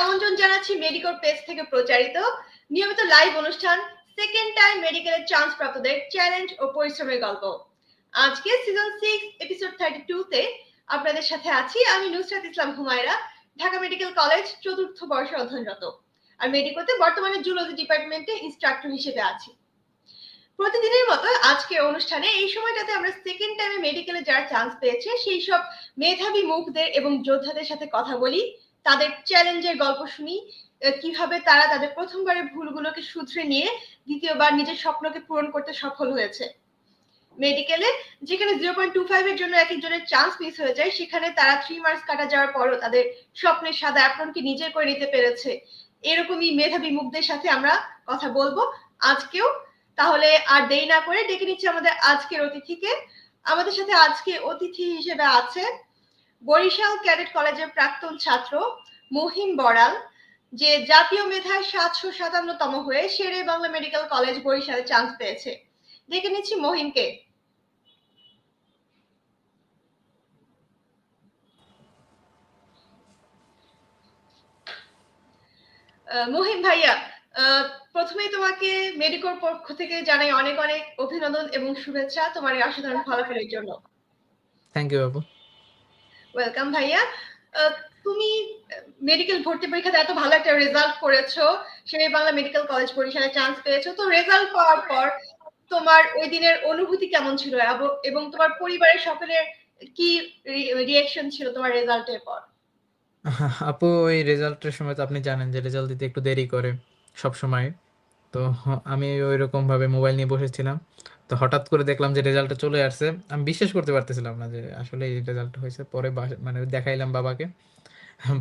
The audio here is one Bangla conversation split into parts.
আমন্ত্রণ জানাচ্ছি পেজ থেকে প্রচারিত নিয়মিত লাইভ অনুষ্ঠান সেকেন্ড টাইম মেডিকেলের চান্স প্রাপ্তদের চ্যালেঞ্জ ও পরিশ্রমের গল্প। আজকে সিজন সিক্স এপিসোড থার্টি তে আপনাদের সাথে আছি আমি নুসরাত ইসলাম হুমায়রা, ঢাকা মেডিকেল কলেজ চতুর্থ বর্ষে অধ্যয়নরত। আর মেডিকোতে বর্তমানে জুলজি ডিপার্টমেন্টে ইনস্ট্রাক্টর হিসেবে আছি। প্রতিদিনের মতো আজকের অনুষ্ঠানে এই সময়টাতে আমরা সেকেন্ড টাইমে মেডিকেলে যারা চান্স পেয়েছে, সেই সব মেধাবী মুখদের এবং যোদ্ধাদের সাথে কথা বলি। তাদের চ্যালেঞ্জের গল্প শুনি কীভাবে তারা তাদের প্রথমবারের ভুলগুলোকে শুধরে নিয়ে দ্বিতীয়বার নিজের স্বপ্নকে পূরণ করতে সফল হয়েছে। মেডিকেলে যেখানে জিরো পয়েন্ট টু ফাইভ এর জন্য এক একজনের চান্স মিস হয়ে যায়, সেখানে তারা থ্রি মার্কস কাটা যাওয়ার পরও তাদের স্বপ্নের সাদা অ্যাপ্রনকে নিজে করে নিতে পেরেছে। এরকমই মেধাবী মুখদের সাথে আমরা কথা বলব আজকেও। তাহলে আর দেরি না করে ডেকে নিচ্ছি আমাদের আজকের অতিথিকে। আমাদের সাথে আজকে অতিথি হিসেবে আছে বরিশাল ক্যাডেট কলেজের প্রাক্তন ছাত্র মহিম বড়াল, যে জাতীয় মেধায় সাতশো সাতান্নতম হয়ে শেরে বাংলা মেডিকেল কলেজ বরিশালে চান্স পেয়েছে। দেখে নিচ্ছি মহিমকে। মহিম ভাইয়া প্রথমেই তোমাকে মেডিকোর পক্ষ থেকে জানাই অনেক অনেক অভিনন্দন এবং শুভেচ্ছা। তোমার এই অসাধারণ ফলাফলের জন্য। থ্যাংক ইউ আপু ওয়েলকাম ভাইয়া। তুমি মেডিকেল ভর্তি পরীক্ষাতে এত ভালো একটা রেজাল্ট করেছ, সেই বাংলা মেডিকেল কলেজ বরিশালে চান্স পেয়েছ। তো রেজাল্ট পাওয়ার পর তোমার ওই দিনের অনুভূতি কেমন ছিল? এবং- তোমার পরিবারের সকলের কি রিয়েকশন ছিল তোমার রেজাল্টের পর? আপু, ওই রেজাল্টের সময় তো আপনি জানেন যে রেজাল্ট দিতে একটু দেরি করে সব সময় তো আমি ওই রকম ভাবে মোবাইল নিয়ে বসেছিলাম। তো হঠাৎ করে দেখলাম যে রেজাল্টটা চলে আসছে। আমি বিশ্বাস করতে পারতেছিলাম না যে আসলে এই রেজাল্ট হয়েছে। পরে মানে দেখাইলাম বাবাকে।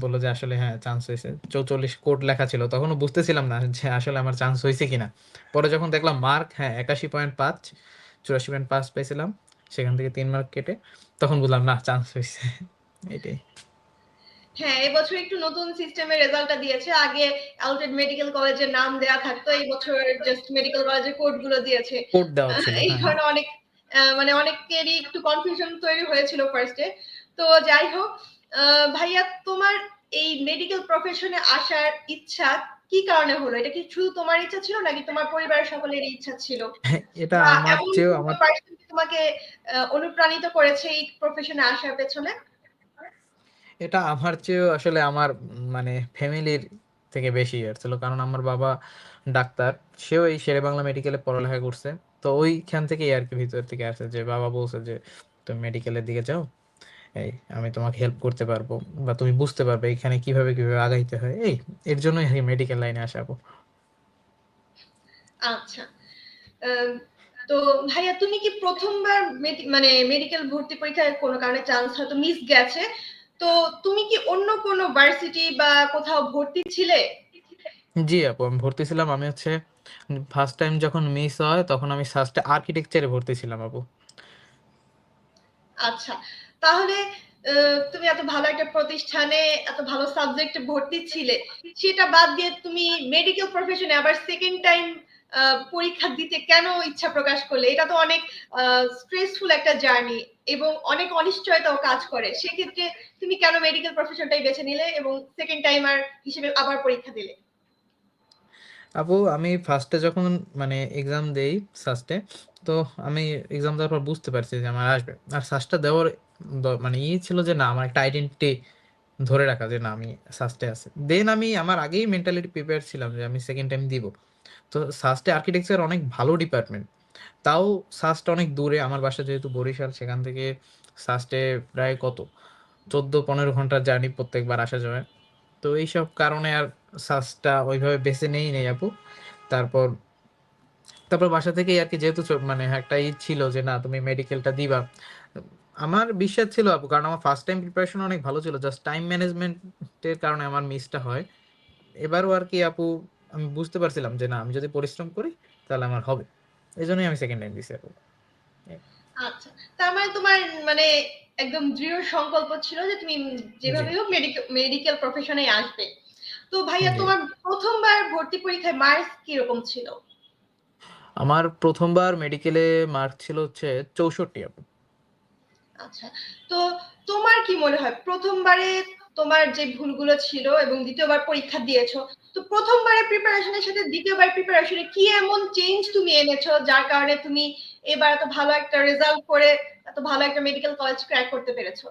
বলল যে আসলে হ্যাঁ চান্স হয়েছে। চৌচল্লিশ কোট লেখা ছিল। তখনও বুঝতেছিলাম না যে আসলে আমার চান্স হয়েছে কিনা। পরে যখন দেখলাম মার্ক হ্যাঁ একাশি পয়েন্ট পাঁচ, চুরাশি পয়েন্ট পাঁচ পেয়েছিলাম। সেখান থেকে তিন মার্ক কেটে তখন বুঝলাম, না চান্স হয়েছে। এটাই। হ্যাঁ এবছর একটু নতুন সিস্টেমে রেজাল্টটা দিয়েছে। আগে আউটেড মেডিকেল কলেজের নাম দেয়া থাকতো এই বছর জাস্ট মেডিকেল কলেজের কোডগুলো দিয়েছে। এই হ্যাঁ। হ্যাঁ অনেক মানে অনেকেরই একটু কনফিউশন তৈরি হয়েছিল ফার্স্টে তো যাই হোক ভাইয়া তোমার এই মেডিকেল প্রফেশনে আসার ইচ্ছা কি কারণে হলো? এটা কি শুধু তোমার ইচ্ছা ছিল নাকি তোমার পরিবারের সকলের ইচ্ছা ছিল? এটা আমার চেয়েও আমার তোমাকে অনুপ্রাণিত করেছে এই প্রফেশনে আসার পেছনে? এটা আমার চেয়েও আসলে আমার মানে ফ্যামিলির থেকে বেশি ইয়ার ছিল। কারণ আমার বাবা ডাক্তার, সেও এই শেরে বাংলা মেডিকেলে পড়ালেখা করছে। তো ওইখান থেকে আর কি ভিতর থেকে আসে যে, বাবা বলছে যে, তুমি মেডিকেলের দিকে যাও, এই আমি তোমাকে হেল্প করতে পারব বা তুমি বুঝতে পারবে এখানে কীভাবে কীভাবে আগাইতে হয়। এই, এর জন্যই মেডিকেল লাইনে আসা আপু। আচ্ছা তো ভাইয়া, তুমি কি প্রথমবার মানে মেডিকেল ভর্তি পরীক্ষায় কোনো কারণে চান্স হয়তো মিস গেছে? তো তুমি কি অন্য কোনো ভার্সিটি বা কোথাও ভর্তি ছিলে? জি আপু আমি ভর্তি ছিলাম। আমি হচ্ছে ফার্স্ট টাইম যখন মিস হয় তখন আমি ফার্স্টে আর্কিটেকচারে ভর্তি ছিলাম আপু। আচ্ছা তাহলে তুমি এত ভালো একটা প্রতিষ্ঠানে এত ভালো সাবজেক্টে ভর্তি ছিলে সেটা বাদ দিয়ে তুমি মেডিকেল প্রফেশনে আবার সেকেন্ড টাইম পরীক্ষা দিতে কেন ইচ্ছা প্রকাশ করলে? এটা তো অনেক স্ট্রেসফুল একটা জার্নি এবং অনেক অনিশ্চয়তাও কাজ করে। সেক্ষেত্রে তুমি কেন মেডিকেল প্রফেশনটাই বেছে নিলে এবং সেকেন্ড টাইমার হিসেবে আবার পরীক্ষা দিলে? আপু, আমি ফার্স্টে যখন মানে এক্সাম দেই ফার্স্টে তো আমি এক্সাম দেওয়ার পর বুঝতে পারছি যে আমার আসবে। আর সাস্টটা দেওয়ার মানে ই ছিল যে না, আমার একটা আইডেন্টিটি ধরে রাখা যে না, আমি সাস্টে আছে। দেন আমি আমার আগেই মেন্টালিটি প্রিপেয়ার ছিলাম যে আমি সেকেন্ড টাইম দিব। তো সাস্টে আর্কিটেকচার অনেক ভালো ডিপার্টমেন্ট তাও সাস্ট অনেক দূরে, আমার বাসা যেহেতু বরিশাল, সেখান থেকে সাস্টে প্রায় কত? চোদ্দ, পনেরো ঘণ্টার জার্নি প্রত্যেকবার আসা যাবে তো এইসব কারণে আর সাসটা ওইভাবে বেছে নেই নেই আপু। তারপর তারপর বাসা থেকেই আর কি যেহেতু মানে একটা ই ছিল যে না, তুমি মেডিকেলটা দিবা। আমার বিশ্বাস ছিল আপু, কারণ আমার ফার্স্ট টাইম প্রিপারেশন অনেক ভালো ছিল জাস্ট টাইম ম্যানেজমেন্টের কারণে আমার মিসটা হয়। এবারও আর কি আপু, আমি বুঝতে পারছিলাম যে না, আমি যদি পরিশ্রম করি, তাহলে আমার হবে। এই জন্যই আমি সেকেন্ড টাইম দিছি আচ্ছা তার মানে তোমার মানে একদম দৃঢ় সংকল্প ছিল যে তুমি যেভাবে হোক মেডিকেল প্রফেশনে আসবে। তো ভাইয়া তোমার প্রথমবার ভর্তি পরীক্ষায় মার্কস কীরকম ছিল? আমার প্রথমবার মেডিকেলে মার্ক ছিল হচ্ছে চৌষট্টি আপু আচ্ছা। তো তোমার কি মনে হয়? ১ম বারে তোমার যে ভুলগুলো ছিল এবং ২য় বার পরীক্ষা দিয়েছ। তো ১ম বারের প্রিপারেশন এর সাথে ২য় বারের প্রিপারেশন কি এমন চেঞ্জ তুমি এনেছো যার কারণে তুমি এবার এত ভালো একটা রেজাল্ট করে এত ভালো একটা মেডিকেল কলেজ ক্র্যাক করতে পেরেছ?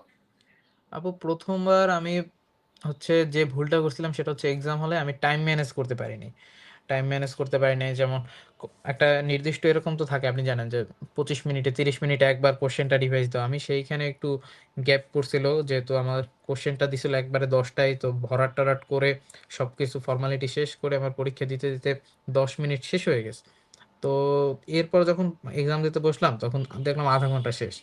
আপু ১ম বার আমি হচ্ছে যে ভুলটা করছিলাম সেটা হচ্ছে এক্সাম হলে আমি টাইম ম্যানেজ করতে পারিনি। টাইম ম্যানেজ করতে পারিনি, যেমন একটা নির্দিষ্ট এরকম তো থাকে আপনি জানেন যে ২৫ মিনিটে ৩০ মিনিটে একবার কোশ্চেনটা রিভাইজ দেওয়া। আমি সেইখানে একটু গ্যাপ পড়ছিল যেহেতু আমার কোশ্চেনটা দিছিল একবারে দশটায় তো ভরাট-টরাট করে সব কিছু ফর্মালিটি শেষ করে আমার পরীক্ষা দিতে, দিতে ১০ মিনিট শেষ হয়ে গেছে। তো এরপর যখন এক্সাম দিতে বসলাম তখন দেখলাম আধা ঘণ্টা শেষ।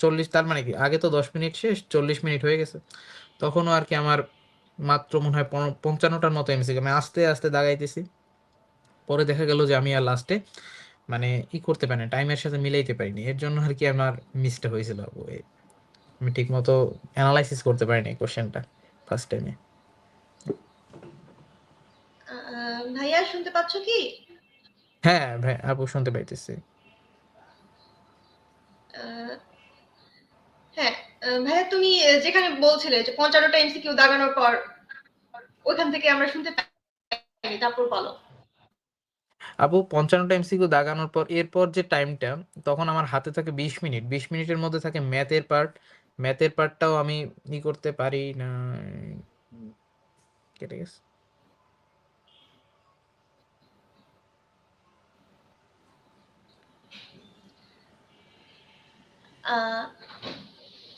৪০ তার মানে কি আগে তো ১০ মিনিট শেষ ৪০ মিনিট হয়ে গেছে। তখনও আর কি আমার মাত্র মনে হয় পঞ্চান্নটার ৫৫ টার মতো এমসিকিউ আমি আস্তে, আস্তে দাগাইতেছি। পরে দেখা গেল যে আমি আর লাস্টে মানে ই করতে পারি টাইমের সাথে মিলাইতে পারিনি। এর জন্য আরকি আমার মিসটা হয়েছিল আমি ঠিকমতো এনালাইসিস করতে পারি নাই কোয়েশ্চেনটা ফার্স্ট টাইমে। ভাইয়া শুনতে পাচ্ছ কি? হ্যাঁ, ভাই আপু শুনতে পাইতেছি। হ্যাঁ, ভাইয়া তুমি যেখানে বলছিলে যে ৫৫ টা এমসিকিউ দাগানোর পর ওইখান থেকে আমরা শুনতে পাইনি। তারপর বলো। আপু ৫৫ টা এমসিকিউ দাগানোর পর এরপর যে টাইমটা তখন আমার হাতে থাকে ২০ মিনিট। ২০ মিনিটের মধ্যে থাকে ম্যাথের পার্ট। ম্যাথের পার্টটাও আমি ই করতে পারি না কেটে গেছে।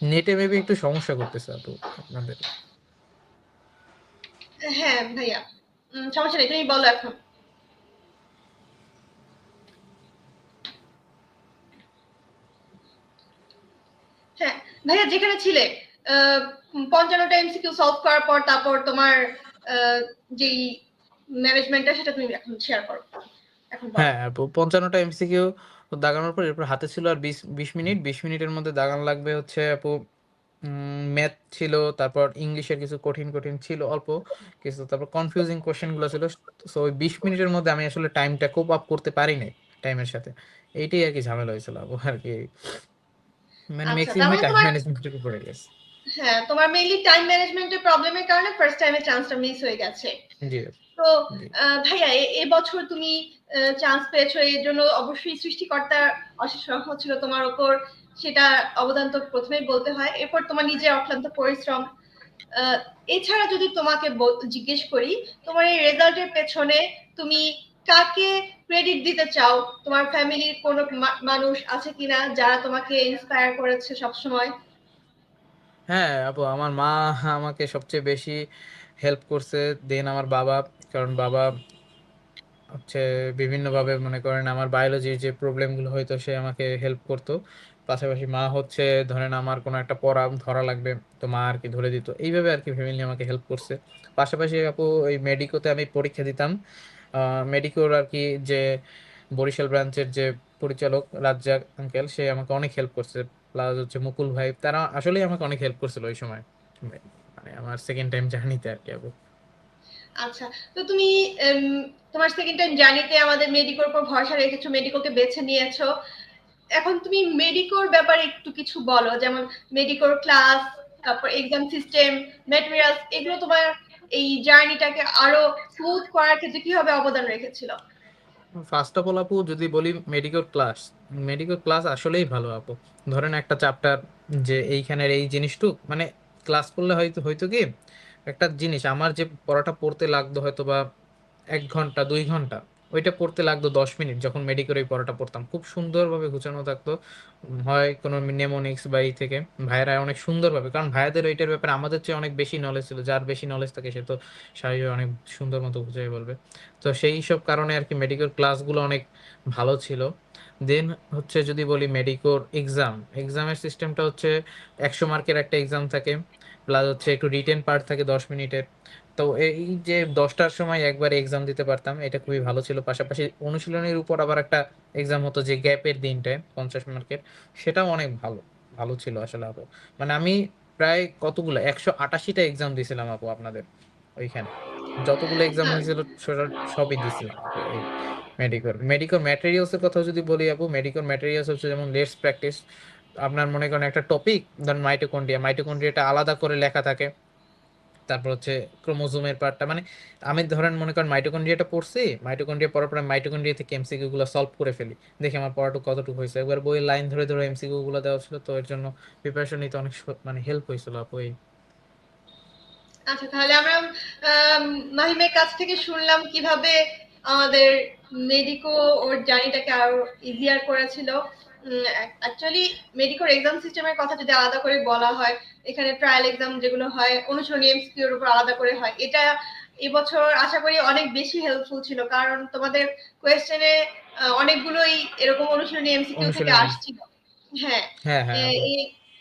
নেটে মেবি একটু সমস্যা করতেছে আপু আপনাদের। হ্যাঁ, ভাইয়া। সমস্যা নেই। তুমি বলো এখন। হ্যাঁ, ভাইয়া যেখানে ছিলে পঞ্চান্নটা ৫৫ টা এমসিকিউ সলভ করার পর তারপর তোমার যেই ম্যানেজমেন্টটা সেটা তুমি এখন শেয়ার করো। হ্যাঁ, আপু ৫৫ টা এমসিকিউ দাগানোর পর এরপর হাতে ছিল আর ২০ ২০ মিনিট। ২০ মিনিটের মধ্যে দাগানো লাগবে হচ্ছে আপু ম্যাথ ছিল, তারপর ইংলিশের কিছু কঠিন, কঠিন ছিল অল্প কিছু। তারপর কনফিউজিং কোয়েশ্চেনগুলো ছিল। সো ওই ২০ মিনিটের মধ্যে আমি আসলে টাইমটা কোপ আপ করতে পারি নাই টাইমের সাথে। এইটাই আরকি ঝামেলা হয়েছিল আপু আরকি। মানে মানে টাইম তোমার ম্যানেজমেন্টের উপরে গেছে। হ্যাঁ, তোমার মেইনলি টাইম ম্যানেজমেন্ট এর প্রবলেম কারণে ফার্স্ট টাইম চান্সটা মিস হয়ে গেছে। জি, তো ভাইয়া এ এবছর তুমি চান্স পেয়েছ এর জন্য অবশ্যই সৃষ্টিকর্তার অশেষ রহমত ছিল তোমার উপর। সেটা অবদান তো ১ম এই বলতে হয়। এরপর তোমার নিজের অক্লান্ত পরিশ্রম। এছাড়া যদি তোমাকে জিজ্ঞেস করি, তোমার এই রেজাল্টের পেছনে তুমি কাকে ক্রেডিট দিতে চাও? তোমার ফ্যামিলির কোন মানুষ আছে কিনা যারা তোমাকে ইন্সপায়ার করেছে সবসময়? হ্যাঁ, আপু আমার মা আমাকে সবচেয়ে বেশি হেল্প করছে। দেন আমার বাবা। কারণ বাবা হচ্ছে বিভিন্নভাবে মনে করেন আমার বায়োলজির যে প্রবলেমগুলো হয়তো সে আমাকে হেল্প করত। পাশাপাশি মা হচ্ছে ধরেন আমার কোনো একটা পড়া ধরা লাগবে তো মা আর কি ধরে দিত। এইভাবে আর কি ফ্যামিলি আমাকে হেল্প করছে। পাশাপাশি আপু ওই মেডিকোতে আমি পরীক্ষা দিতাম। মেডিকোর আরকি যে বরিশাল ব্রাঞ্চের যে পরিচালক রাজ্জাক আঙ্কেল সে আমাকে অনেক হেল্প করছে। প্লাস হচ্ছে মুকুল ভাই তারা আসলেই আমাকে অনেক হেল্প করছিল ওই সময়। মানে আমার সেকেন্ড টাইম জার্নিতে আরকি আপু। আচ্ছা। তো তুমি তোমার 2nd টাইম জার্নিতে আমাদের মেডিকোর উপর ভরসা রেখেছো, মেডিকোকে বেছে নিয়েছো। এখন তুমি মেডিকোর ব্যাপারে একটু কিছু বলো। যেমন মেডিকোর ক্লাস, তারপর এক্সাম সিস্টেম, ম্যাটেরিয়ালস এগুলো তোমার এই জার্নিটাকে আরও স্মুথ করার ক্ষেত্রে কীভাবে অবদান রেখেছিল? ফার্স্ট অফ অল আপু যদি বলি মেডিকেল ক্লাস, মেডিকেল ক্লাস আসলেই ভালো আপু। ধরেন একটা চ্যাপ্টার যে এইখানের এই জিনিসটুক মানে ক্লাস করলে হয়তো হয়তো কি একটা জিনিস আমার যে পড়াটা পড়তে লাগতো হয়তো বা এক ঘণ্টা দুই ঘণ্টা ওইটা পড়তে লাগতো ১০ মিনিট যখন মেডিকোর এই পড়াটা পড়তাম। খুব সুন্দরভাবে গুছানো থাকতো। হয় কোনো নেমোনিক্স বা এই থেকে ভাইয়েরা অনেক সুন্দরভাবে কারণ ভাইয়াদের ওইটার ব্যাপারে আমাদের চেয়ে অনেক বেশি নলেজ ছিল। যার বেশি নলেজ থাকে সে তো স্বাভাবিকভাবে অনেক সুন্দর মতো বুঝাই বলবে। তো সেই সব কারণে আর কি মেডিকেল ক্লাসগুলো অনেক ভালো ছিল। দেন হচ্ছে যদি বলি মেডিকোর এক্সাম, এক্সামের সিস্টেমটা হচ্ছে ১০০ মার্কের একটা এক্সাম থাকে। প্লাস হচ্ছে একটু রিটেন পার্ট থাকে ১০ মিনিটের। তো এই যে দশটার সময় একবারে এক্সাম দিতে পারতাম। এটা খুবই ভালো ছিল। পাশাপাশি অনুশীলনের উপর আবার একটা এক্সাম হতো যে গ্যাপের দিনটায় ৫০ মার্কের। সেটাও অনেক ভালো, ভালো ছিল আসলে আপু। মানে আমি প্রায় কতগুলা একশো আটাশিটা এক্সাম দিছিলাম আপু আপনাদের ওইখানে। যতগুলো এক্সাম হ্যাঁ। হয়েছিল টোটাল সবই এই মেডিকোর। মেডিকোর ম্যাটেরিয়ালস এর কথা যদি বলি আপু মেডিকোর ম্যাটেরিয়ালস হচ্ছে যেমন লেটস প্র্যাকটিস, আপনার মনে করেন একটা টপিক ধরেন মাইটোকন্ড্রিয়া মাইটোকন্ড্রিয়াটা আলাদা করে লেখা থাকে তারপর হচ্ছে ক্রোমোজোমের পার্টটা মানে আমি ধরেন মনে করেন মাইটোকন্ড্রিয়াটা পড়ছি মাইটোকন্ড্রিয়া পড়ার পরে মাইটোকন্ড্রিয়া থেকে এমসিকিউ গুলো সলভ করে ফেলি। দেখি আমার পড়াটুকু কতটুকু হয়েছে। একবার বইয়ের লাইন ধরে ধরে এমসিকিউ গুলো দেওয়া ছিল তো এর জন্য প্রিপারেশন নিতে অনেক মানে হেল্প হয়েছিল আপু এই। আচ্ছা তাহলে আমরা আম, মাহিমের কাছ থেকে শুনলাম কীভাবে আমাদের মেডিকো ওর জার্নিটাকে আরও ইজিয়ার করেছিল অ্যাকচুয়ালি মেডিকোর এক্সাম সিস্টেমের কথা যদি আলাদা করে বলা হয় এখানে ট্রায়াল এক্সাম যেগুলো হয় অনুসরণী এমসিকিউর উপর আলাদা করে হয় এটা এবছর আশা করি অনেক বেশি হেল্পফুল ছিল। কারণ তোমাদের কোয়েশ্চেনে অনেকগুলোই এরকম অনুসরণী এমসিকিউ থেকে আসছিল। হ্যাঁ হ্যাঁ হ্যাঁ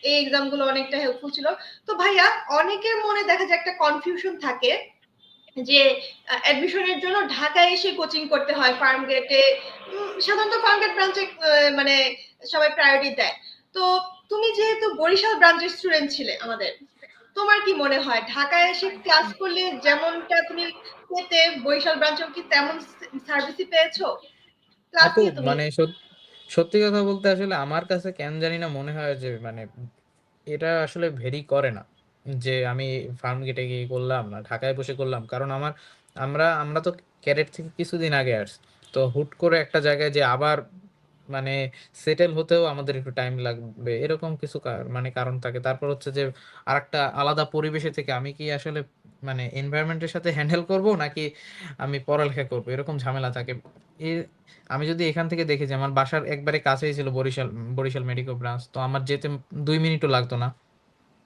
এই এক্সামগুলো অনেকটা হেল্পফুল ছিল। তো ভাইয়া অনেকের মনে দেখা যায় একটা কনফিউশন থাকে যে অ্যাডমিশনের জন্য ঢাকায় এসে কোচিং করতে হয় ফার্ম গেটে সাধারণত ফার্ম গেট ব্রাঞ্চে মানে সবাই প্রায়োরিটি দেয়। তো তুমি যেহেতু বরিশাল ব্রাঞ্চের স্টুডেন্ট ছিলে আমাদের তোমার কি মনে হয় ঢাকায় এসে ক্লাস করলে যেমনটা তুমি পেতে বরিশাল ব্রাঞ্চেও কি তেমন সার্ভিসই পেয়েছ? মানে সত্যি কথা বলতে আসলে আমার কাছে কেন জানি না মনে হয় যে মানে এটা আসলে ভেরি করে না যে আমি ফার্ম গেটে গিয়ে করলাম না ঢাকায় বসে করলাম। কারণ আমার আমরা আমরা তো ক্যারেট থেকে কিছুদিন আগে আসছি। তো হুট করে একটা জায়গায় যে আবার মানে সেটেল হতেও আমাদের একটু টাইম লাগবে, এরকম কিছু মানে কারণ থাকে। তারপর হচ্ছে যে আরেকটা আলাদা পরিবেশে থেকে আমি কি আসলে মানে এনভায়রনমেন্টের সাথে হ্যান্ডেল করব নাকি আমি পড়ালেখা করব? এরকম ঝামেলা থাকে। আমি যদি এখান থেকে দেখি যে আমার বাসার একবারে কাছেই ছিল বরিশাল বরিশাল মেডিকেল ব্রাঞ্চ তো আমার যেতে দুই মিনিটও লাগতো না।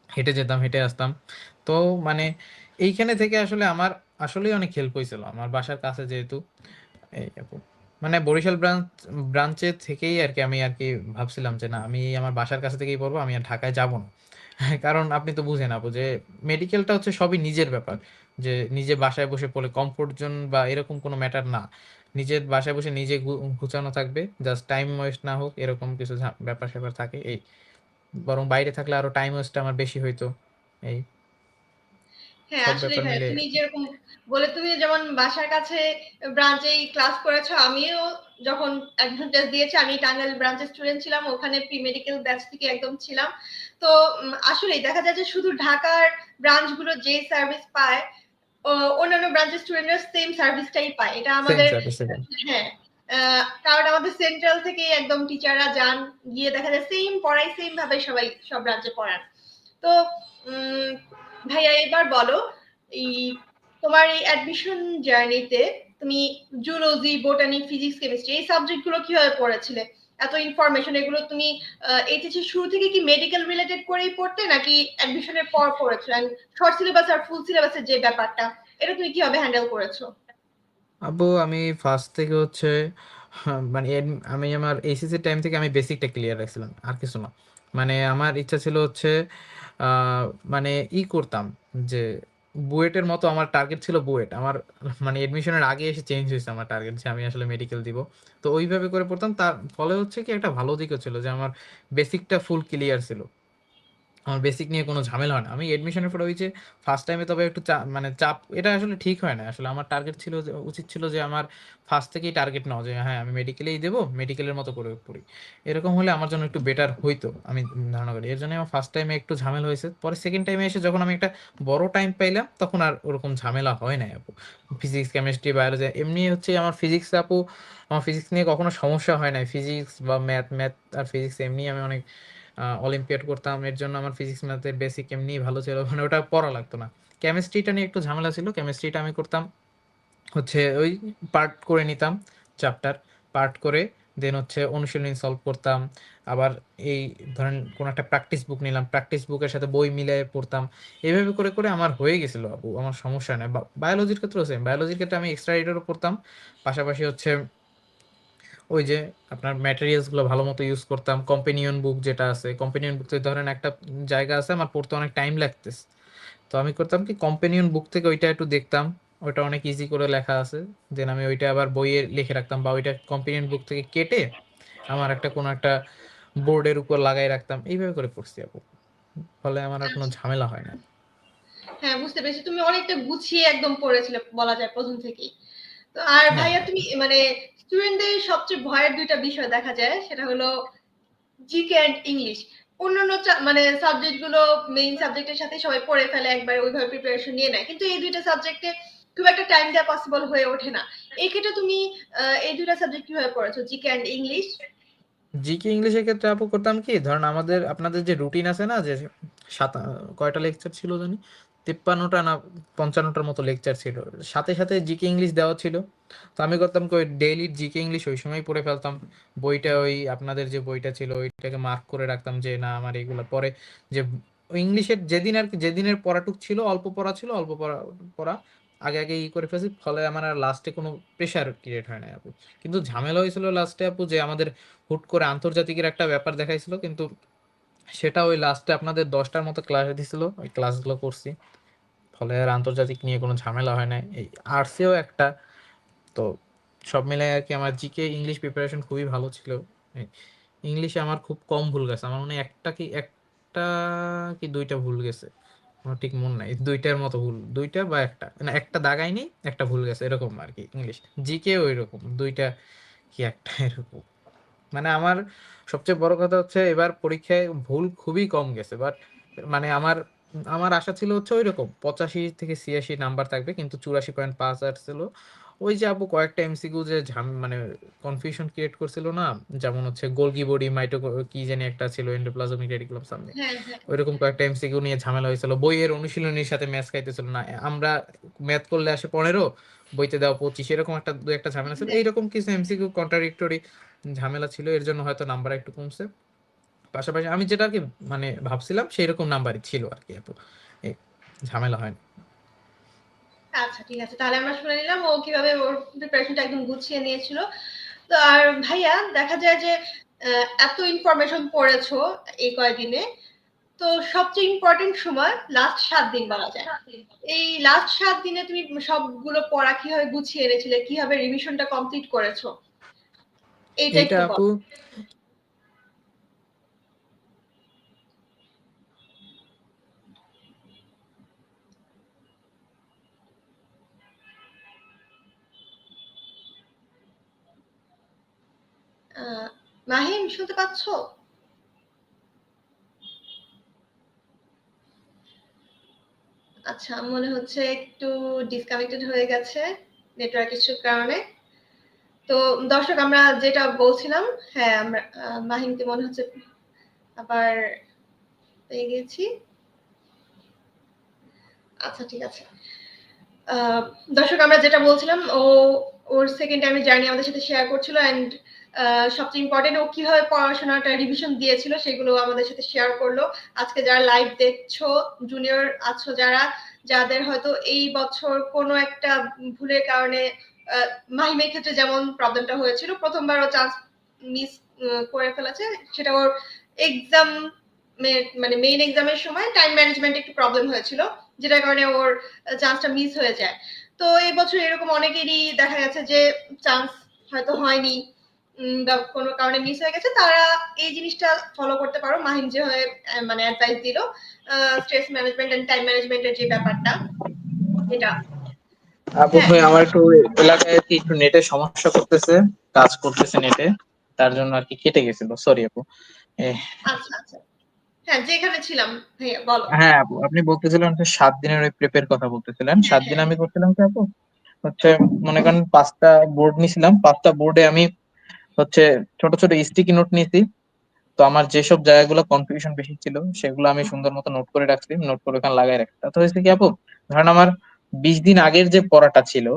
হেঁটে যেতাম, হেঁটে আসতাম। তো মানে এইখানে থেকে আসলে আমার আসলেই অনেক হেল্প হয়েছিল। আমার বাসার কাছে যেহেতু, এই মানে বরিশাল ব্রাঞ্চ, ব্রাঞ্চে থেকেই আর কি আমি আর কি ভাবছিলাম যে না, আমি আমার বাসার কাছে থেকেই পড়ব, আমি আর ঢাকায় যাব না। কারণ আপনি তো বুঝেন আপু যে মেডিকেলটা হচ্ছে সবই নিজের ব্যাপার। যে নিজে বাসায় বসে পড়লে কমফোর্ট জোন বা এরকম কোনো ম্যাটার না। নিজের বাসায় বসে নিজে গুছানো থাকবে জাস্ট টাইম ওয়েস্ট না হোক, এরকম কিছু ব্যাপার স্যাপার থাকে, এই। বরং বাইরে থাকলে আরও টাইম ওয়েস্ট আমার বেশি হইতো, এই। হ্যাঁ আসলে ভাই তুমি যেরকম বলে তুমি যেমন বাসার কাছে ব্রাঞ্চেই ক্লাস করেছ আমিও যখন অ্যাডমিশন টেস্ট দিয়েছি আমি টাঙ্গাইল ব্রাঞ্চের স্টুডেন্ট ছিলাম ওখানে প্রি মেডিকেল ব্যাচ থেকে একদম ছিলাম। তো আসলেই দেখা যায় যে শুধু ঢাকার ব্রাঞ্চগুলো যে সার্ভিস পায় ও- অন্যান্য ব্রাঞ্চের স্টুডেন্টরা সেম সার্ভিসটাই পায়। এটা আমাদের হ্যাঁ কারণ আমাদের সেন্ট্রাল থেকে একদম টিচাররা যান গিয়ে দেখা যায় সেম পড়াই সেম ভাবে সবাই সব রাজ্যে পড়ান। তো উম, ভাইয়া, এবার বলো, এই তোমার এই অ্যাডমিশন জার্নিতে তুমি জুলজি বোটানি ফিজিক্স কেমিস্ট্রি এই সাবজেক্টগুলো কীভাবে পড়েছিলে? এত ইনফরমেশন এগুলো তুমি এইচএসসি শুরু থেকে কি মেডিকেল রিলেটেড করেই পড়তে, নাকি অ্যাডমিশনের পর পড়েছো? এন্ড শর্ট সিলেবাস আর ফুল সিলেবাসের যে ব্যাপারটা, এটা তুমি কীভাবে হ্যান্ডেল করেছ? আব্বু আমি ফার্স্ট থেকে হচ্ছে মানে আমি আমার এইচএসসি টাইম থেকে আমি বেসিকটা ক্লিয়ার রাখছিলাম, আর কিছু না। মানে আমার ইচ্ছা ছিল হচ্ছে মানে ই করতাম যে বুয়েটের মতো আমার টার্গেট ছিল বুয়েট। আমার মানে এডমিশনের আগে এসে চেঞ্জ হয়েছে আমার টার্গেট যে আমি আসলে মেডিকেল দিব। তো ওইভাবে করে পড়তাম। তার ফলে হচ্ছে কি একটা ভালো দিকও ছিল যে আমার বেসিকটা ফুল ক্লিয়ার ছিল। আমার বেসিক নিয়ে কোনো ঝামেলা হয় না। আমি এডমিশনের পরে যে ফার্স্ট টাইমে তবে একটু চা- মানে চাপ, এটা আসলে ঠিক হয় না। আসলে আমার টার্গেট ছিল যে, উচিত ছিল যে আমার ফার্স্ট থেকেই টার্গেট নাও যে হ্যাঁ আমি মেডিকেলেই দেবো মেডিকেলের মতো করে পড়ি। এরকম হলে আমার জন্য একটু বেটার হইতো, আমি ধারণা করি। এর জন্য আমার ফার্স্ট টাইমে একটু ঝামেলা হয়েছে। পরে সেকেন্ড টাইমে এসে যখন আমি একটা বড় টাইম পাইলাম, তখন আর ওরকম ঝামেলা হয় না আপু। ফিজিক্স কেমিস্ট্রি বায়োলজি এমনি হচ্ছে আমার ফিজিক্স আপু, আমার ফিজিক্স নিয়ে কখনো সমস্যা হয় না ফিজিক্স বা ম্যাথ ম্যাথ আর ফিজিক্স এমনি আমি অনেক অলিম্পিয়াড করতাম, এর জন্য আমার ফিজিক্স ম্যাথের বেসিক এমনি ভালো ছিল মানে ওটা পড়া লাগতো না। কেমিস্ট্রিটা নিয়ে একটু ঝামেলা ছিল কেমিস্ট্রিটা আমি করতাম, হচ্ছে ওই পার্ট করে নিতাম চ্যাপ্টার পার্ট করে দেন হচ্ছে অনুশীলনী সলভ করতাম, আবার এই ধরেন কোনো একটা প্র্যাকটিস বুক নিলাম প্র্যাকটিস বুকের সাথে বই মিলিয়ে পড়তাম। এইভাবে করে করে আমার হয়ে গেছিল আমার সমস্যা নেই। বায়োলজির ক্ষেত্রেও সেম বায়োলজির ক্ষেত্রে আমি এক্সট্রা রিডারও পড়তাম, পাশাপাশি হচ্ছে ওই যে আপনার ম্যাটেরিয়ালসগুলো ভালো মতো ইউজ করতাম কম্পেনিয়ন বুক যেটা আছে কম্পেনিয়ন বুক ধরেন একটা জায়গা আছে আমার পড়তে অনেক টাইম লাগতেছে। তো আমি করতাম কি কম্পেনিয়ন বুক থেকে ওইটা একটু দেখতাম ওইটা অনেক ইজি করে লেখা আছে। দেন আমি ওইটা আবার বইয়ে লিখে রাখতাম বা ওইটা কম্পেনিয়ন বুক থেকে কেটে আমার একটা কোনো একটা বোর্ডের উপর লাগাই রাখতাম এইভাবে করে পড়ছি আপু। ফলে আমার আর কোনো ঝামেলা হয় না। হ্যাঁ বুঝতে পেরেছি। তুমি অনেকটা গুছিয়ে একদম পড়েছিলে বলা যায় প্রথম থেকেই। আর হ্যাঁ। ভাইয়া তুমি মানে স্টুডেন্টদের সবচেয়ে ভয়ের দুইটা বিষয় দেখা যায় সেটা হলো জিকে অ্যান্ড ইংলিশ অন্যান্য মানে সাবজেক্টগুলো মেইন সাবজেক্টের সাথে সবাই পড়ে ফেলে একবার ওইভাবে প্রিপারেশন নিয়ে নেয়। কিন্তু এই দুইটা সাবজেক্টে খুব একটা টাইম দেওয়া পসিবল হয়ে ওঠে না। এই ক্ষেত্রে তুমি এই দুইটা সাবজেক্ট কীভাবে পড়েছো জিকে অ্যান্ড ইংলিশ জিকে ইংলিশের ক্ষেত্রে আপু করতাম কি ধরেন আমাদের আপনাদের যে রুটিন আছে না যে সাত কয়টা লেকচার ছিল জানি? তিপ্পান্নটা না পঞ্চান্নটার মতো লেকচার ছিল। সাথে সাথে জিকে ইংলিশ দেওয়া ছিল। তো আমি করতাম কি ওই ডেইলি জিকে ইংলিশ ওই সময় পড়ে ফেলতাম। বইটা ওই আপনাদের যে বইটা ছিল, ওইটাকে মার্ক করে রাখতাম যে, না, আমার এগুলো পরে যে ইংলিশের যেদিন আর কি, যেদিনের পড়াটুক ছিল, অল্প পড়া ছিল, অল্প পড়া পড়া, আগে আগে ই করে ফেলছি। ফলে আমার আর লাস্টে কোনো প্রেশার ক্রিয়েট হয় না আপু। কিন্তু ঝামেলা হয়েছিল লাস্টে আপু যে আমাদের হুট করে আন্তর্জাতিকের একটা ব্যাপার দেখাইছিল, কিন্তু সেটা ওই লাস্টে আপনাদের দশটার মতো ক্লাস দিছিল, ওই ক্লাসগুলো করছি। ফলে আর আন্তর্জাতিক নিয়ে কোনো ঝামেলা হয় না এই আর্টসেও একটা। তো সব মিলে আর কি আমার জিকে ইংলিশ প্রিপারেশন খুবই ভালো ছিল। ইংলিশে আমার খুব কম ভুল গেছে। আমার মনে একটা কি একটা কি দুইটা ভুল গেছে। আমার ঠিক মনে নাই। দুইটার মতো ভুল। দুইটা বা একটা। না, একটা দাগাইনি একটা ভুল গেছে। এরকম আর কি ইংলিশ জিকে ওই রকম দুইটা কি একটা এরকম। মানে আমার সবচেয়ে বড় কথা হচ্ছে এবার পরীক্ষায় ভুল খুবই কম গেছে বাট মানে আমার আমার আশা ছিল হচ্ছে ওই রকম পঁচাশি থেকে ছিয়াশি নাম্বার থাকবে কিন্তু চুরাশি পয়েন্ট পাঁচ আসছিল ওই যে আপু কয়েকটা এমসিকিউ যে ঝাম মানে কনফিউশন ক্রিয়েট করছিল না যেমন হচ্ছে গোলগি বডি মাইটো কি জানি একটা ছিল এন্ডোপ্লাজমিক রেটিকুলাম সামনে ওইরকম কয়েকটা এমসিকিউ নিয়ে ঝামেলা হয়েছিল। বইয়ের অনুশীলনীর সাথে ম্যাথ খাইতেছিল না। আমরা ম্যাথ করলে আসে পনেরো বইতে দেওয়া পঁচিশ এরকম একটা দু একটা ঝামেলা ছিল। এইরকম কিছু এমসিকিউ কন্ট্রাডিক্টরি ঝামেলা ছিল এর জন্য হয়তো নাম্বার একটু কমছে। পাশাপাশি আমি যেটা আর কি মানে ভাবছিলাম সেই রকম নাম্বারই ছিল আর কি আপু ঝামেলা হয়নি। আচ্ছা ঠিক আছে। তাহলে আমরা শুনে নিলাম ও কীভাবে ওর প্রিপারেশনটা একদম গুছিয়ে নিয়েছিল। তো আর ভাইয়া দেখা যায় যে এত ইনফরমেশন পড়েছো এই কয়দিনে তো সবচেয়ে ইম্পর্টেন্ট সময় লাস্ট সাত দিন বলা যায়। এই লাস্ট সাত দিনে তুমি সবগুলো পড়া কীভাবে গুছিয়ে এনেছিলে কীভাবে রিভিশনটা কমপ্লিট করেছ? এইটা একটু মাহিম শুনতে পাচ্ছো? আচ্ছা মনে হচ্ছে একটু ডিসকানেক্টেড হয়ে গেছে নেটওয়ার্ক ইস্যুর কারণে। তো দর্শক, আমরা যেটা বলছিলাম হ্যাঁ আমরা মাহিমকে মনে হচ্ছে আবার পেয়ে গেছি। আচ্ছা ঠিক আছে। দর্শক, আমরা যেটা বলছিলাম, ও ওর সেকেন্ড টাইমে জার্নি আমাদের সাথে শেয়ার করছিল অ্যান্ড সবচেয়ে ইম্পর্টেন্ট ও কীভাবে পড়াশোনাটা রিভিশন দিয়েছিল সেগুলো আমাদের সাথে শেয়ার করল। আজকে যারা লাইভ দেখছ জুনিয়র আছো যারা, যাদের হয়তো এই বছর কোনো একটা ভুলের কারণে মাহিমের ক্ষেত্রে যেমন প্রবলেমটা হয়েছিল, প্রথমবার ও চান্স মিস করে ফেলেছে, সেটা ওর এক্সাম মানে মেইন এক্সামের সময় টাইম ম্যানেজমেন্ট একটু প্রবলেম হয়েছিল, যেটার কারণে ওর চান্সটা মিস হয়ে যায়। তো এই বছর এরকম অনেকেরই দেখা গেছে যে চান্স হয়তো হয়নি বা কোনো কারণে মিস হয়ে গেছে তারা এই জিনিসটা ফলো করতে পারো। মাহিম যে হয়ে মানে অ্যাডভাইস দিল স্ট্রেস ম্যানেজমেন্ট এন্ড টাইম ম্যানেজমেন্টের যে ব্যাপারটা এটা। আপু হ্যাঁ। ভাই আমার একটু এলাকায় একটু নেটের সমস্যা করতেছে কাজ করতেছে নেটে তার জন্য আর কি কেটে গেছিল। সরি আপু আচ্ছা আচ্ছা। হ্যাঁ যেখানে ছিলাম ভাইয়া বলো। হ্যাঁ আপু আপনি বলতেছিলেন যে সাত দিনের ওই প্রেপের কথা বলতেছিলেন। সাত দিন আমি করছিলাম কি আপু? হচ্ছে মনে করেন পাঁচটা বোর্ড নিছিলাম। পাঁচটা বোর্ডে আমি হচ্ছে ছোট ছোট স্টিকি নোট নিয়েছি তো আমার যেসব জায়গাগুলো কনফিউশন বেশি ছিল সেগুলো আমি সুন্দর মতো নোট করে রাখছি। নোট করে ওখানে লাগাই রাখছি। তো হয়েছে কি আপু? ধরেন আমার বিশ দিন আগের যে পড়াটা ছিল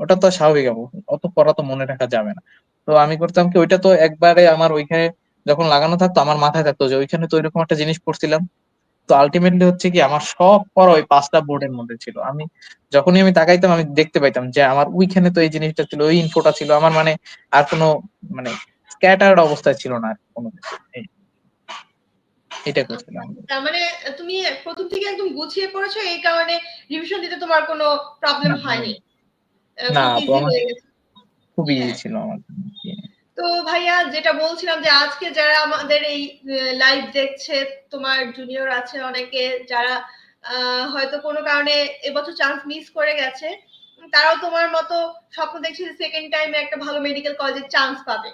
ওটা তো স্বাভাবিক আপু। অত পড়া তো মনে রাখা যাবে না। তো আমি করতাম কি ওইটা তো একবারে আমার ওইখানে যখন লাগানো থাকতো আমার মাথায় থাকতো যে ওইখানে তো ওইরকম একটা জিনিস পড়ছিলাম তো আলটিমেটলি হচ্ছে কি আমার সব পড়া ওই পাঁচটা বোর্ডের মধ্যে ছিল আমি যখনই আমি তাকাইতাম আমি দেখতে পাইতাম যে আমার ওইখানে তো এই জিনিসটা ছিল ওই ইনফোটা ছিল আমার মানে আর কোনো মানে স্ক্যাটার্ড অবস্থায় ছিল না কোনো। এটা করছিলাম তার মানে তুমি প্রথম থেকে একদম গুছিয়ে পড়েছো এই কারণে রিভিশন দিতে তোমার কোনো প্রবলেম হয়নি না, খুব। খুবই। ইজি ছিল আমার। তো ভাইয়া, যেটা বলছিলাম যে আজকে যারা আমাদের এই লাইভ দেখছে, তোমার জুনিয়র আছে অনেকে, যারা হয়তো কোনো কারণে এবছর চান্স মিস করে গেছে, তারাও তোমার মতো স্বপ্ন দেখছে সেকেন্ড টাইমে একটা ভালো মেডিকেল কলেজের চান্স পাবে।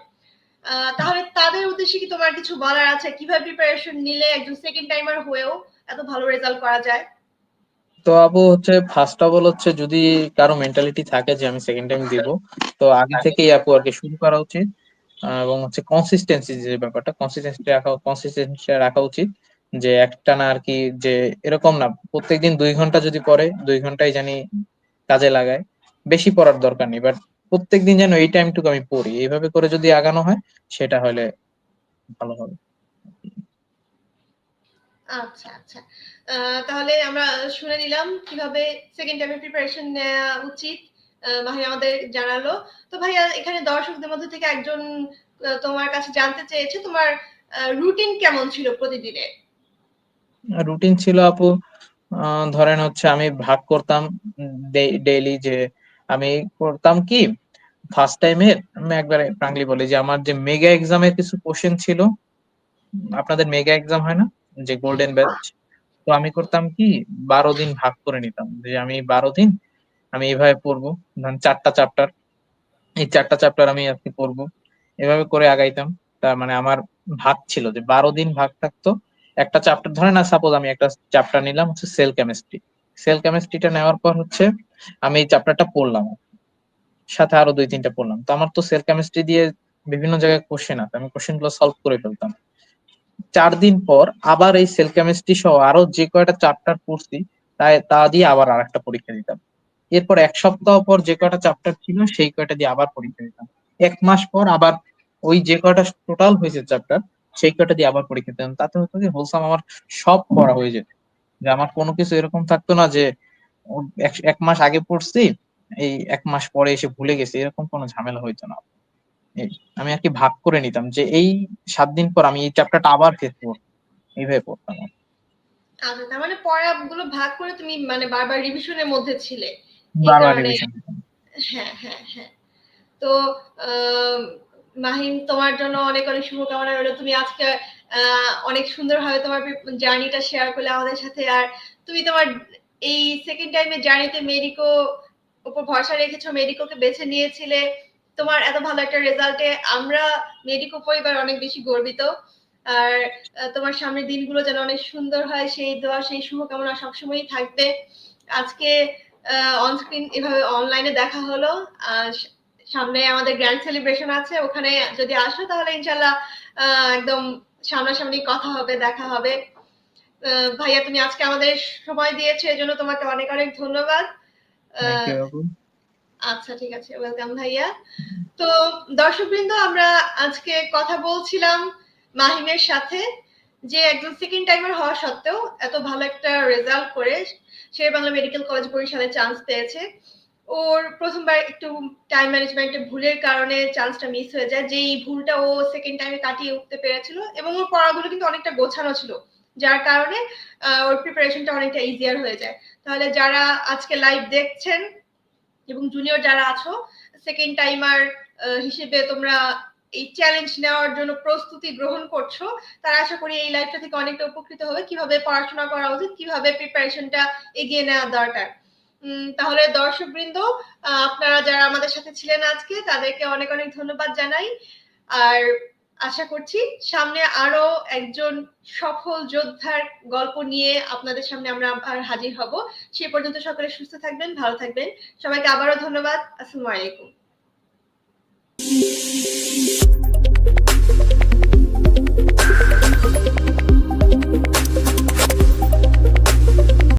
তাহলে তাদের উদ্দেশ্যে কি তোমার কিছু বলার আছে? কীভাবে প্রিপারেশন নিলে একজন সেকেন্ড টাইমার হয়েও এত ভালো রেজাল্ট করা যায়? তো আপু, হচ্ছে ফার্স্ট অফ অল হচ্ছে যদি কারও মেন্টালিটি থাকে যে আমি সেকেন্ড টাইম দিব, তো আগে থেকেই আপু আর কি শুরু করা উচিত। এবং হচ্ছে কনসিস্টেন্সি যে ব্যাপারটা কনসিস্টেন্সি রাখা কনসিস্টেন্সি রাখা উচিত যে একটা না আর কি যে এরকম না, প্রত্যেকদিন দুই ঘণ্টা যদি পড়ে, দুই ঘন্টাই জানি কাজে লাগায়, বেশি পড়ার দরকার নেই বাট প্রত্যেকদিন যেন এই টাইমটুকু আমি পড়ি, এইভাবে করে যদি আগানো হয়, সেটা হলে ভালো হবে। আচ্ছা আচ্ছা। তাহলে আমরা শুনে নিলাম কীভাবে সেকেন্ড টাইমের প্রিপারেশন নেওয়া উচিত। ভাই আমাদের জানালো। তো ভাইয়া, এখানে দর্শকদের মধ্যে থেকে একজন তোমার কাছে জানতে চেয়েছে, তোমার রুটিন কেমন ছিল প্রতিদিনে রুটিন ছিল আপু ধরেন হচ্ছে আমি ভাগ করতাম ডেইলি যে আমি করতাম কি ফার্স্ট টাইমের আমি একবারে ফ্রাঙ্কলি বলি যে আমার যে মেগা এক্সামের কিছু কোশ্চেন ছিল, আপনাদের মেগা এক্সাম হয় না? যে গোল্ডেন ব্যাচ তো আমি করতাম কি, বারো দিন ভাগ করে নিতাম। যে আমি বারো দিন আমি এভাবে পড়ব। ধরেন চারটা চ্যাপ্টার এই চারটা চ্যাপ্টার আমি আজকে পড়ব। এভাবে করে আগাইতাম। তার মানে আমার ভাগ ছিল যে বারো দিন ভাগ থাকতো। একটা চ্যাপ্টার ধরে না সাপোজ আমি একটা চ্যাপ্টার নিলাম হচ্ছে সেল কেমিস্ট্রি সেল কেমিস্ট্রিটা নেওয়ার পর হচ্ছে আমি এই চ্যাপ্টারটা পড়লাম। সাথে আরও দুই, তিনটা পড়লাম। তো আমার তো সেল কেমিস্ট্রি দিয়ে বিভিন্ন জায়গায় কোশ্চেন আছে। আমি কোশ্চেনগুলো সলভ করে ফেলতাম। চার দিন পর আবার এই সেল কেমিস্ট্রি সহ আরও যে কয়টা চ্যাপ্টার পড়ছি, তাই তা দিয়ে আবার আরেকটা পরীক্ষা দিতাম। এরপর এক সপ্তাহ পর যে কয়টা চ্যাপ্টার ছিল সেই কয়টা দিয়ে আবার পরীক্ষা দিতাম। এক মাস পর আবার ওই যে কয়টা টোটাল হয়েছে চ্যাপ্টার সেই কয়টা দিয়ে আবার পরীক্ষা দিতাম। তাতে হতো যে হোলসাম আমার সব পড়া হয়ে যেত। যে আমার কোনো কিছু এরকম থাকতো না যে এক- মাস আগে পড়ছি, এই এক মাস পরে এসে ভুলে গেছি, এরকম কোনো ঝামেলা হইতো না। আমি আর কি ভাগ করে নিতাম যে এই সাত দিন পর আমি এই চ্যাপ্টারটা আবার ফেস করব এইভাবে পড়তাম। আচ্ছা তার মানে পড়াগুলো ভাগ করে তুমি মানে বারবার রিভিশনের মধ্যে ছিলে। হ্যাঁ হ্যাঁ হ্যাঁ। তো মাহিম তোমার জন্য অনেক অনেক শুভকামনা রইল। তুমি আজকে অনেক সুন্দরভাবে তোমার জার্নিটা শেয়ার করলে আমাদের সাথে। আর তুমি তোমার এই সেকেন্ড টাইমে জার্নিতে মেডিকো উপর ভরসা রেখেছো মেডিকোকে বেছে নিয়েছিলে। তোমার এত ভালো একটা রেজাল্টে আমরা মেডিকো পরিবার অনেক বেশি গর্বিত। আর তোমার সামনের দিনগুলো যেন অনেক সুন্দর হয়। সেই দোয়া সেই শুভকামনা সবসময়ই থাকবে। আজকে অনস্ক্রিন এভাবে অনলাইনে দেখা হলো। সামনে আমাদের গ্র্যান্ড সেলিব্রেশন আছে ওখানে যদি আসো তাহলে ইনশাল্লাহ একদম সামনাসামনি কথা হবে দেখা হবে। ভাইয়া তুমি আজকে আমাদের সময় দিয়েছ এজন্য তোমাকে অনেক অনেক ধন্যবাদ। আচ্ছা ঠিক আছে ওয়েলকাম ভাইয়া। তো দর্শকবৃন্দ আমরা আজকে কথা বলছিলাম মাহিমের সাথে যে একজন সেকেন্ড টাইমার হওয়া সত্ত্বেও এত ভালো একটা রেজাল্ট করে শের বাংলা মেডিকেল কলেজ বরিশালে চান্স পেয়েছে। ওর প্রথমবার একটু টাইম ম্যানেজমেন্টে ভুলের কারণে চান্সটা মিস হয়ে যায়। যেই ভুলটা ও সেকেন্ড টাইমে কাটিয়ে উঠতে পেরেছিল এবং ওর পড়াগুলো কিন্তু অনেকটা গোছানো ছিল, যার কারণে ওর প্রিপারেশনটা অনেকটা ইজিয়ার হয়ে যায়। তাহলে যারা আজকে লাইভ দেখছেন এবং জুনিয়র যারা আছো সেকেন্ড টাইমার হিসেবে তোমরা এই চ্যালেঞ্জ নেওয়ার জন্য প্রস্তুতি গ্রহণ করছ, তারা আশা করি এই লাইফটা থেকে অনেকটা উপকৃত হবে। কীভাবে পড়াশোনা করা উচিত, কীভাবে প্রিপারেশনটা এগিয়ে নেওয়া দরকার। তাহলে দর্শক বৃন্দ আপনারা যারা আমাদের সাথে ছিলেন আজকে, তাদেরকে অনেক অনেক ধন্যবাদ জানাই। আর আশা করছি সামনে আরও একজন সফল যোদ্ধার গল্প নিয়ে আপনাদের সামনে আমরা আবার হাজির হব। সে পর্যন্ত সকলে সুস্থ থাকবেন, ভালো থাকবেন। সবাইকে আবারও ধন্যবাদ। আসসালামু আলাইকুম।